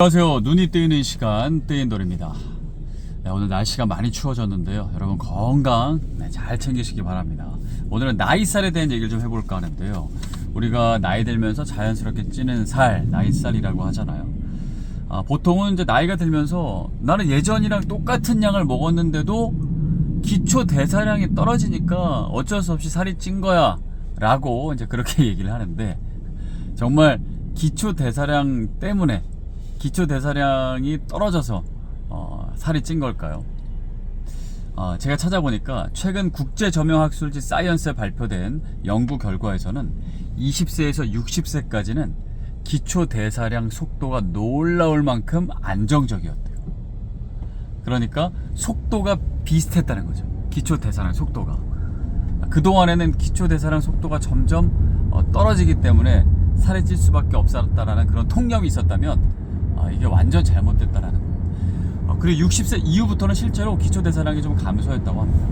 안녕하세요. 눈이 뜨이는 시간 뜨인돌입니다. 네, 오늘 날씨가 많이 추워졌는데요. 여러분 건강 네, 잘 챙기시기 바랍니다. 오늘은 나이 살에 대한 얘기를 좀 해볼까 하는데요. 우리가 나이 들면서 자연스럽게 찌는 살, 나이 살이라고 하잖아요. 아, 보통은 이제 나이가 들면서 나는 예전이랑 똑같은 양을 먹었는데도 기초 대사량이 떨어지니까 어쩔 수 없이 살이 찐 거야. 라고 이제 그렇게 얘기를 하는데 정말 기초 대사량 때문에 기초 대사량이 떨어져서 어, 살이 찐 걸까요? 어, 제가 찾아보니까 최근 국제 저명 학술지 사이언스에 발표된 연구 결과에서는 20세에서 60세까지는 기초 대사량 속도가 놀라울 만큼 안정적이었대요. 그러니까 속도가 비슷했다는 거죠. 기초 대사량 속도가. 그동안에는 기초 대사량 속도가 점점 어, 떨어지기 때문에 살이 찔 수밖에 없었다라는 그런 통념이 있었다면 아, 이게 완전 잘못됐다라는 거예요. 어, 그리고 60세 이후부터는 실제로 기초 대사량이 좀 감소했다고 합니다.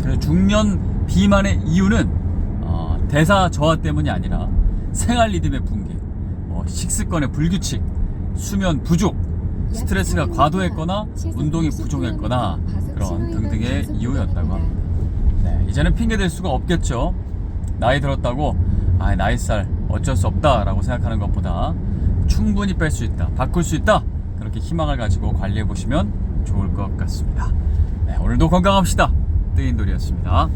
그래서 중년 비만의 이유는 어, 대사 저하 때문이 아니라 생활 리듬의 붕괴, 뭐 식습관의 불규칙, 수면 부족, 스트레스가 과도했거나 운동이 부족했거나 그런 등등의 이유였다고 합니다. 네, 이제는 핑계 댈 수가 없겠죠. 나이 들었다고 아 나이살 어쩔 수 없다라고 생각하는 것보다 충분히 뺄 수 있다, 바꿀 수 있다 그렇게 희망을 가지고 관리해 보시면 좋을 것 같습니다. 네, 오늘도 건강합시다. 뜨인 돌이었습니다.